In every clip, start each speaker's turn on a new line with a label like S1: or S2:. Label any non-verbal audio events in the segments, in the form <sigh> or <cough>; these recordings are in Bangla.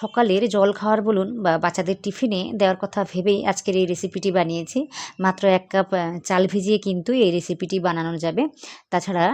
S1: সকালের জল খাওয়ার বলুন বা বাচ্চাদের টিফিনে দেওয়ার কথা ভেবেই আজকের এই রেসিপিটি বানিয়েছি। মাত্র এক কাপ চাল ভিজিয়ে কিন্তু এই রেসিপিটি বানানো যাবে। তাছাড়া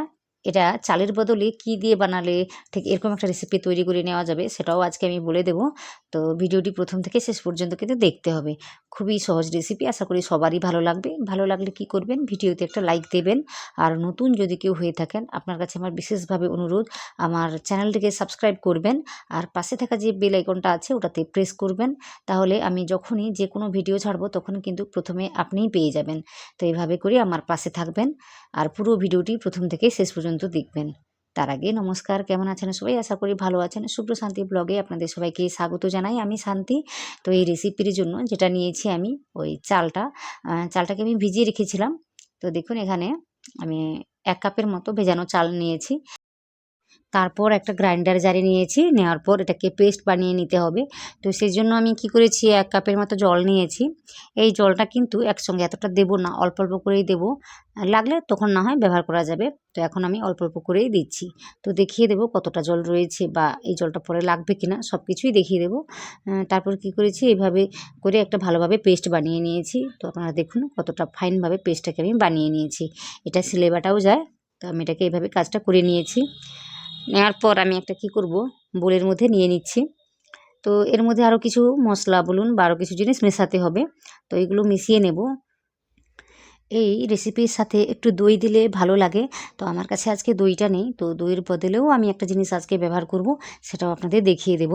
S1: এটা চালের বদলে কি দিয়ে বানালে ঠিক এরকম একটা রেসিপি তৈরি করে নেওয়া যাবে সেটাও আজকে আমি বলে দেবো। তো ভিডিওটি প্রথম থেকে শেষ পর্যন্ত কিন্তু দেখতে হবে। খুবই সহজ রেসিপি আশা করি সবারই ভালো লাগবে। ভালো লাগলে কি করবেন? ভিডিওতে একটা লাইক দেবেন। আর নতুন যদি কেউ হয়ে থাকেন, আপনার কাছে আমার বিশেষভাবে অনুরোধ, আমার চ্যানেলটিকে সাবস্ক্রাইব করবেন আর পাশে থাকা যে বেল আইকনটা আছে ওটাতে প্রেস করবেন। তাহলে আমি যখনই যে কোনো ভিডিও ছাড়বো তখন কিন্তু প্রথমে আপনিই পেয়ে যাবেন। তো এইভাবে করে আমার পাশে থাকবেন। আর পুরো ভিডিওটি প্রথম থেকে শেষ পর্যন্ত দেখবেন। তার আগে নমস্কার, কেমন আছেন সবাই? আশা করি ভালো আছেন। শুভ্র শান্তি ব্লগে আপনাদের সবাইকে স্বাগত জানাই। আমি শান্তি। তো এই রেসিপির জন্য যেটা নিয়েছি আমি, ওই চালটা চালটাকে আমি ভিজিয়ে রেখেছিলাম। তো দেখুন এখানে আমি এক কাপের মতো ভেজানো চাল নিয়েছি। তারপর একটা গ্রাইন্ডার জারে নিয়েছি, নেওয়ার পর এটাকে পেস্ট বানিয়ে নিতে হবে। তো সেই জন্য আমি কি করেছি, এক কাপের মতো জল নিয়েছি। এই জলটা কিন্তু একসঙ্গে এতটা দেবো না, অল্প অল্প করেই দেবো। লাগলে তখন না হয় ব্যবহার করা যাবে। তো এখন আমি অল্প অল্প করেই দিচ্ছি। তো দেখিয়ে দেবো কতটা জল রয়েছে বা এই জলটা পরে লাগবে কিনা সব কিছুই দেখিয়ে দেবো। তারপর কি করেছি এইভাবে করে একটা ভালোভাবে পেস্ট বানিয়ে নিয়েছি। তো আপনারা দেখুন কতটা ফাইনভাবে পেস্টটাকে আমি বানিয়ে নিয়েছি। এটা সিলেবাটাও যায়, তো আমি এটাকে এইভাবে কাজটা করে নিয়েছি। নেওয়ার পর আমি একটা কি করব? বোলের মধ্যে নিয়ে নিচ্ছি। তো এর মধ্যে আরও কিছু মশলা বলুন বা আরও কিছু জিনিস মেশাতে হবে। তো এগুলো মিশিয়ে নেব। এই রেসিপির সাথে একটু দই দিলে ভালো লাগে। তো আমার কাছে আজকে দইটা নেই। তো দইয়ের বদলেও আমি একটা জিনিস আজকে ব্যবহার করব, সেটাও আপনাদের দেখিয়ে দেব।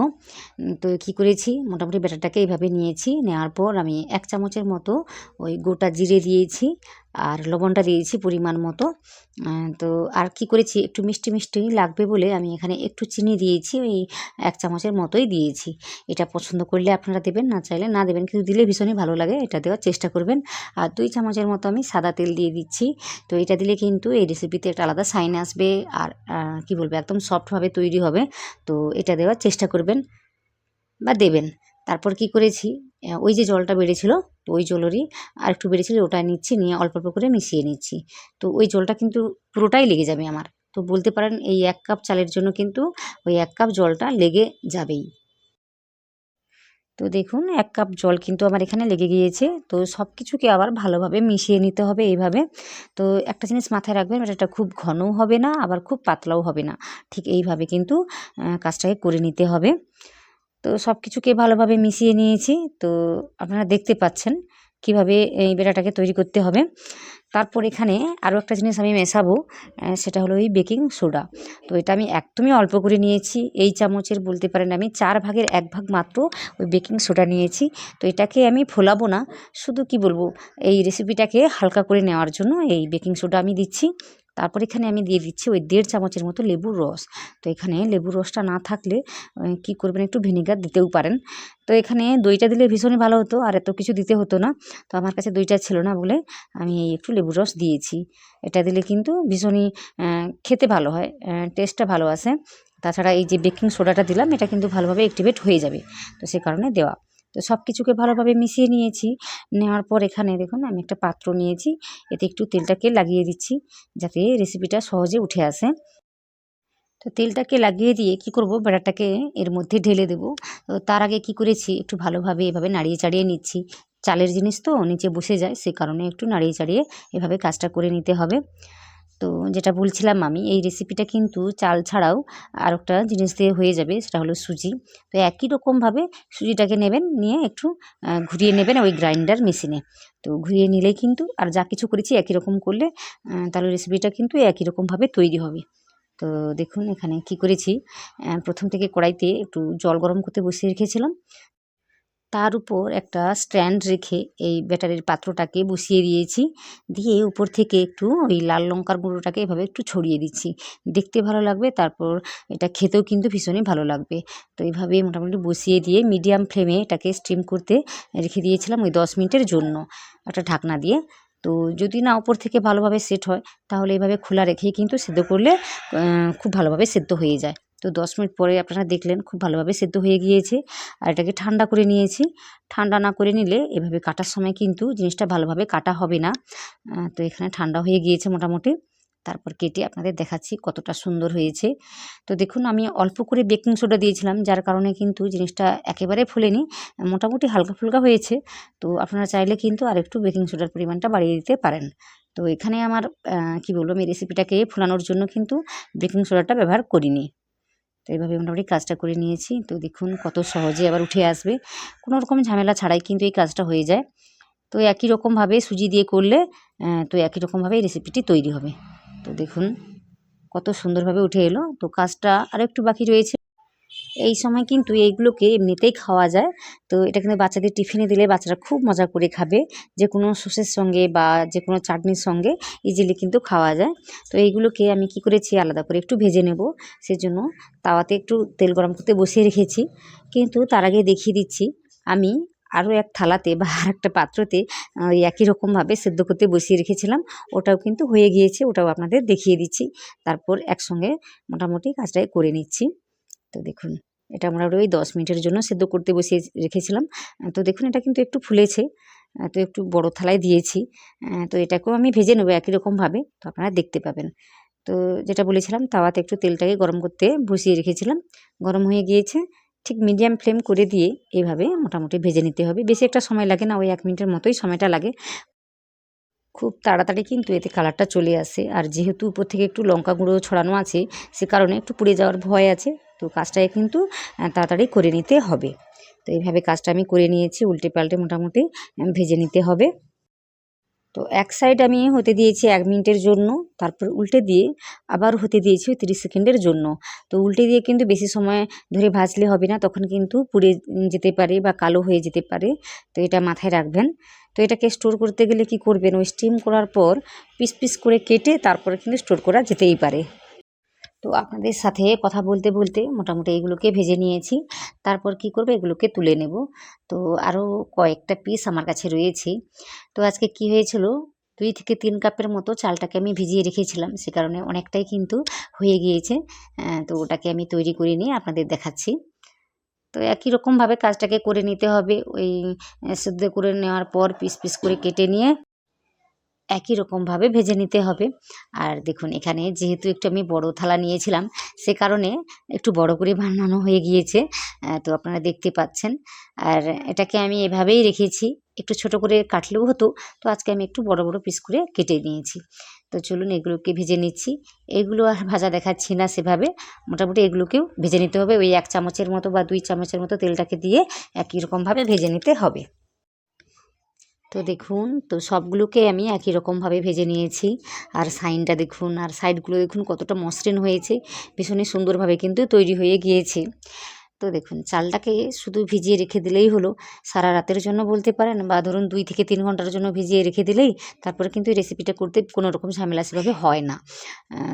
S1: তো কি করেছি? মোটামুটি ব্যাটারটাকে এইভাবে নিয়েছি। নেওয়ার পর আমি এক চামচের মতো ওই গোটা জিরে দিয়েছি। আর লবণটা দিয়েছি পরিমাণ মতো। তো আর কি করেছি? একটু মিষ্টি মিষ্টি লাগবে বলে আমি এখানে একটু চিনি দিয়েছি, ওই এক চামচের মতোই দিয়েছি। এটা পছন্দ করলে আপনারা দেবেন, না চাইলে না দেবেন, কিন্তু দিলে ভীষণই ভালো লাগে, এটা দেওয়ার চেষ্টা করবেন। আর দুই চামচের মতো আমি সাদা তেল দিয়ে দিচ্ছি। তো এটা দিলে কিন্তু এই রেসিপিতে একটা আলাদা সাইন আসবে আর কি বলব, একদম সফটভাবে তৈরি হবে। তো এটা দেওয়ার চেষ্টা করবেন বা দেবেন। তারপর কি করেছি? ওই যে জলটা বেড়েছিল, তো ওই জলেরই আর একটু বেড়েছিল, ওটা নিচ্ছি, নিয়ে অল্প অল্প করে মিশিয়ে নিচ্ছি। তো ওই জলটা কিন্তু পুরোটাই লেগে যাবে আমার। তো বলতে পারেন এই এক কাপ চালের জন্য কিন্তু ওই এক কাপ জলটা লেগে যাবেই। তো দেখুন, এক কাপ জল কিন্তু আমার এখানে লেগে গিয়েছে। তো সব কিছুকে আবার ভালোভাবে মিশিয়ে নিতে হবে এইভাবে। তো একটা জিনিস মাথায় রাখবেন এটা খুব ঘনও হবে না, আবার খুব পাতলাও হবে না। ঠিক এইভাবে কিন্তু কাজটাকে করে নিতে হবে। তো সব কিছুকে ভালোভাবে মিশিয়ে নিয়েছি। তো আপনারা দেখতে পাচ্ছেন কীভাবে এই বেটাটাকে তৈরি করতে হবে। তারপর এখানে আরও একটা জিনিস আমি মেশাবো সেটা হলো এই বেকিং সোডা। তো এটা আমি একদমই অল্প করে নিয়েছি। এই চামচের বলতে পারেন আমি চার ভাগের এক ভাগ মাত্র ওই বেকিং সোডা নিয়েছি। তো এটাকে আমি ফোলাবো না। শুধু কি বলব? এই রেসিপিটাকে হালকা করে নেওয়ার জন্য এই বেকিং সোডা আমি দিচ্ছি। তারপর এখানে আমি দিয়ে দিচ্ছি ওই দেড় চামচের মতো লেবুর রস। তো এখানে লেবুর রসটা না থাকলে কি করবেন একটু ভিনেগার দিতেও পারেন। তো এখানে দইটা দিলে ভীষণই ভালো হতো, আর এত কিছু দিতে হতো না। তো আমার কাছে দইটা ছিল না বলে আমি এই একটু লেবুর রস দিয়েছি। এটা দিলে কিন্তু ভীষণই খেতে ভালো হয় টেস্টটা ভালো আসে। তাছাড়া এই যে বেকিং সোডাটা দিলাম, এটা কিন্তু ভালোভাবে অ্যাক্টিভেট হয়ে যাবে। তো সে কারণে দেওয়া। তো সব কিছুকে ভালোভাবে মিশিয়ে নিয়েছি। নেওয়ার পর এখানে দেখুন আমি একটা পাত্র নিয়েছি। এতে একটু তেলটাকে লাগিয়ে দিচ্ছি যাতে রেসিপিটা সহজে উঠে আসে। তো তেলটাকে লাগিয়ে দিয়ে কি করব? বেড়াটাকে এর মধ্যে ঢেলে দেব। তো তার আগে কি করেছি? একটু ভালোভাবে এভাবে নাড়িয়ে চাড়িয়ে নিচ্ছি। চালের জিনিস তো নিচে বসে যায়, সে কারণে একটু নাড়িয়ে চাড়িয়ে এভাবে কাজটা করে নিতে হবে। তো যেটা বলছিলাম আমি, এই রেসিপিটা কিন্তু চাল ছাড়াও আর একটা জিনিস দিয়ে হয়ে যাবে, সেটা হলো সুজি। তো একই রকমভাবে সুজিটাকে নেবেন, নিয়ে একটু ঘুরিয়ে নেবেন ওই গ্রাইন্ডার মেশিনে তো ঘুরিয়ে নিলেই কিন্তু, আর যা কিছু করেছি একই রকম করলে তাহলে রেসিপিটা কিন্তু একই রকমভাবে তৈরি হবে। তো দেখুন এখানে কি করেছি প্রথম থেকে কড়াইতে একটু জল গরম করতে বসিয়ে রেখেছিলাম। তার উপর একটা স্ট্যান্ড রেখে এই ব্যাটারির পাত্রটাকে বসিয়ে দিয়েছি। দিয়ে উপর থেকে একটু ওই লাল লঙ্কার গুঁড়োটাকে এভাবে একটু ছড়িয়ে দিচ্ছি। দেখতে ভালো লাগবে, তারপর এটা খেতেও কিন্তু ভীষণই ভালো লাগবে। তো এইভাবে মোটামুটি বসিয়ে দিয়ে মিডিয়াম ফ্লেমে এটাকে স্টিম করতে রেখে দিয়েছিলাম ওই দশ মিনিটের জন্য একটা ঢাকনা দিয়ে। তো যদি না উপর থেকে ভালোভাবে সেট হয়, তাহলে এইভাবে খোলা রেখেই কিন্তু সেদ্ধ করলে খুব ভালোভাবে সেদ্ধ হয়ে যায়। তো দশ মিনিট পরে আপনারা দেখলেন খুব ভালোভাবে সেদ্ধ হয়ে গিয়েছে। আর এটাকে ঠান্ডা করে নিয়েছি। ঠান্ডা না করে নিলে এভাবে কাটার সময় কিন্তু জিনিসটা ভালোভাবে কাটা হবে না। তো এখানে ঠান্ডা হয়ে গিয়েছে মোটামুটি। তারপর কেটে আপনাদের দেখাচ্ছি কতটা সুন্দর হয়েছে। তো দেখুন, আমি অল্প করে বেকিং সোডা দিয়েছিলাম, যার কারণে কিন্তু জিনিসটা একেবারে ফুলেনি, মোটামুটি হালকা ফুলকা হয়েছে। তো আপনারা চাইলে কিন্তু আরেকটু বেকিং সোডার পরিমাণটা বাড়িয়ে দিতে পারেন। তো এখানে আমার কি বলব, আমি রেসিপিটাকে ফোলানোর জন্য কিন্তু বেকিং সোডাটা ব্যবহার করিনি। তো এইভাবে মোটামুটি কাজটা করে নিয়েছি। তো দেখুন কত সহজে আবার উঠে আসবে। কোনো রকম ঝামেলা ছাড়াই কিন্তু এই কাজটা হয়ে যায়। তো একই রকমভাবে সুজি দিয়ে করলে তো একই রকমভাবে এই রেসিপিটি তৈরি হবে। তো দেখুন কত সুন্দরভাবে উঠে এলো। তো কাজটা আরও একটু বাকি রয়েছে। এই সময় কিন্তু এইগুলোকে এমনিতেই খাওয়া যায়। তো এটা কিন্তু বাচ্চাদের টিফিনে দিলে বাচ্চারা খুব মজা করে খাবে। যে কোনো সসের সঙ্গে বা যে কোনো চাটনির সঙ্গে ইজিলি কিন্তু খাওয়া যায়। তো এইগুলোকে আমি কি করেছি, আলাদা করে একটু ভেজে নেব। সেজন্য তাওয়াতে একটু তেল গরম করতে বসিয়ে রেখেছি। কিন্তু তার আগে দেখিয়ে দিচ্ছি, আমি আরও এক থালাতে বা <laughs> আর একটা পাত্রতে একই রকমভাবে সেদ্ধ করতে বসিয়ে রেখেছিলাম। ওটাও কিন্তু হয়ে গিয়েছে, ওটাও আপনাদের দেখিয়ে দিচ্ছি। তারপর একসঙ্গে মোটামুটি কাজটাই করে নিচ্ছি। তো দেখুন এটা আমরা ওই দশ মিনিটের জন্য সেদ্ধ করতে বসিয়ে রেখেছিলাম। তো দেখুন এটা কিন্তু একটু ফুলেছে। তো একটু বড় থালায় দিয়েছি। তো এটাকেও আমি ভেজে নেব একই রকমভাবে তো আপনারা দেখতে পাবেন। তো যেটা বলেছিলাম, তাওয়াতে একটু তেলটাকে গরম করতে বসিয়ে রেখেছিলাম। গরম হয়ে গিয়েছে। ঠিক মিডিয়াম ফ্লেম করে দিয়ে এভাবে মোটামুটি ভেজে নিতে হবে। বেশি একটা সময় লাগে না, ওই এক মিনিটের মতোই সময়টা লাগে। খুব তাড়াতাড়ি কিন্তু এতে কালারটা চলে আসে। আর যেহেতু উপর থেকে একটু লঙ্কা গুঁড়ো ছড়ানো আছে, সে কারণে একটু পুড়ে যাওয়ার ভয় আছে। তো কাজটাকে কিন্তু তাড়াতাড়ি করে নিতে হবে। তো এইভাবে কাজটা আমি করে নিয়েছি, উল্টে পাল্টে মোটামুটি ভেজে নিতে হবে। তো এক সাইড আমি হতে দিয়েছি এক মিনিটের জন্য, তারপর উল্টে দিয়ে আবার হতে দিয়েছি ওই তিরিশ সেকেন্ডের জন্য। তো উল্টে দিয়ে কিন্তু বেশি সময় ধরে ভাজলে হবে না, তখন কিন্তু পুড়ে যেতে পারে বা কালো হয়ে যেতে পারে। তো এটা মাথায় রাখবেন। তো এটাকে স্টোর করতে গেলে কি করবেন? ওই স্টিম করার পর পিস পিস করে কেটে তারপরে কিন্তু স্টোর করা যেতেই পারে। তো আপনাদের সাথে কথা বলতে বলতে মোটামুটি এগুলোকে ভেজে নিয়েছি। তারপর কি করব? এগুলোকে তুলে নেব। তো আরও কয়েকটা পিস আমার কাছে রয়েছে। তো আজকে কি হয়েছিল? দুই থেকে তিন কাপের মতো চালটাকে আমি ভিজিয়ে রেখেছিলাম। সে কারণে অনেকটাই কিন্তু হয়ে গিয়েছে। তো ওটাকে আমি তৈরি করে নিয়ে আপনাদের দেখাচ্ছি। তো একই রকমভাবে কাজটাকে করে নিতে হবে। ওই সেদ্ধ করে নেওয়ার পর পিস পিস করে কেটে নিয়ে একই রকমভাবে ভেজে নিতে হবে। আর দেখুন, এখানে যেহেতু একটু আমি বড় থালা নিয়েছিলাম, সে কারণে একটু বড় করে বানানো হয়ে গিয়েছে তো আপনারা দেখতে পাচ্ছেন। আর এটাকে আমি এভাবেই রেখেছি, একটু ছোট করে কাটলেও হতো, তো আজকে আমি একটু বড় বড় পিস করে কেটে নিয়েছি। তো চলুন এগুলোকে ভেজে নিচ্ছি। এগুলো আর ভাজা দেখাচ্ছি না সেভাবে। মোটামুটি এগুলোকেও ভেজে নিতে হবে। ওই এক চামচের মতো বা দুই চামচের মতো তেলটাকে দিয়ে একই রকমভাবে ভেজে নিতে হবে। তো দেখুন, তো সবগুলোকে আমি একই রকমভাবে ভেজে নিয়েছি। আর সাইনটা দেখুন, আর সাইডগুলো দেখুন কতটা মসৃণ হয়েছে। ভীষণই সুন্দরভাবে কিন্তু তৈরি হয়ে গিয়েছে। তো দেখুন, চালটাকে শুধু ভিজিয়ে রেখে দিলেই হলো। সারা রাতের জন্য বলতে পারেন বা ধরুন দুই থেকে তিন ঘণ্টার জন্য ভিজিয়ে রেখে দিলেই তারপরে কিন্তু এই রেসিপিটা করতে কোনো রকম ঝামেলা সেভাবে হয় না।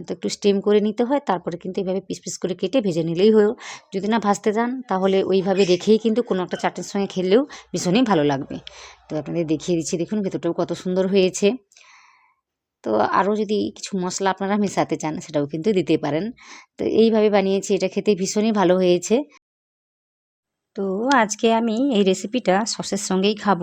S1: তো একটু স্টিম করে নিতে হয়, তারপরে কিন্তু এইভাবে পিস পিস করে কেটে ভেজে নিলেই হলো। যদি না ভাজতে চান, তাহলে ওইভাবে রেখেই কিন্তু কোনো একটা চাটনির সঙ্গে খেলেও ভীষণই ভালো লাগবে। তো আপনাদের দেখিয়ে দিচ্ছি, দেখুন ভেতরটাও কত সুন্দর হয়েছে। তো আরও যদি কিছু মশলা আপনারা মেশাতে চান, সেটাও কিন্তু দিতে পারেন। তো এইভাবে বানিয়েছি, এটা খেতে ভীষণই ভালো হয়েছে। তো আজকে আমি এই রেসিপিটা সসের সঙ্গেই খাব।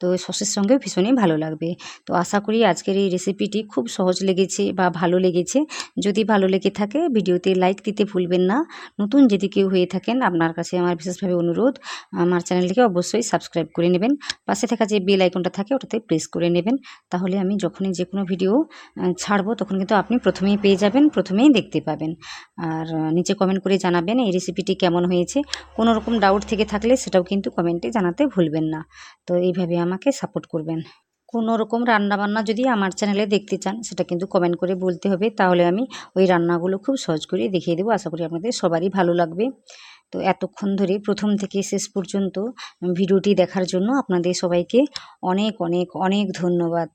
S1: তো সসের সঙ্গেও ভীষণই ভালো লাগবে। তো আশা করি আজকের এই রেসিপিটি খুব সহজ লেগেছে বা ভালো লেগেছে। যদি ভালো লেগে থাকে, ভিডিওতে লাইক দিতে ভুলবেন না। নতুন যদি কেউ হয়ে থাকেন, আপনার কাছে আমার বিশেষভাবে অনুরোধ, আমার চ্যানেলটিকে অবশ্যই সাবস্ক্রাইব করে নেবেন। পাশে থাকা যে বেল আইকনটা থাকে, ওটাতে প্রেস করে নেবেন। তাহলে আমি যখনই যে কোনো ভিডিও ছাড়বো, তখন কিন্তু আপনি প্রথমেই পেয়ে যাবেন, প্রথমেই দেখতে পাবেন। আর নিচে কমেন্ট করে জানাবেন এই রেসিপিটি কেমন হয়েছে। কোনো রকম ডাউট ডাউট থেকে থাকলে সেটাও কিন্তু কমেন্টে জানাতে ভুলবেন না। তো এইভাবে আমাকে সাপোর্ট করবেন। কোনো রকম রান্নাবান্না যদি আমার চ্যানেলে দেখতে চান, সেটা কিন্তু কমেন্ট করে বলতে হবে। তাহলে আমি ওই রান্নাগুলো খুব সহজ করে দেখিয়ে দেবো। আশা করি আপনাদের সবারই ভালো লাগবে। তো এতক্ষণ ধরে প্রথম থেকে শেষ পর্যন্ত ভিডিওটি দেখার জন্য আপনাদের সবাইকে অনেক অনেক অনেক ধন্যবাদ।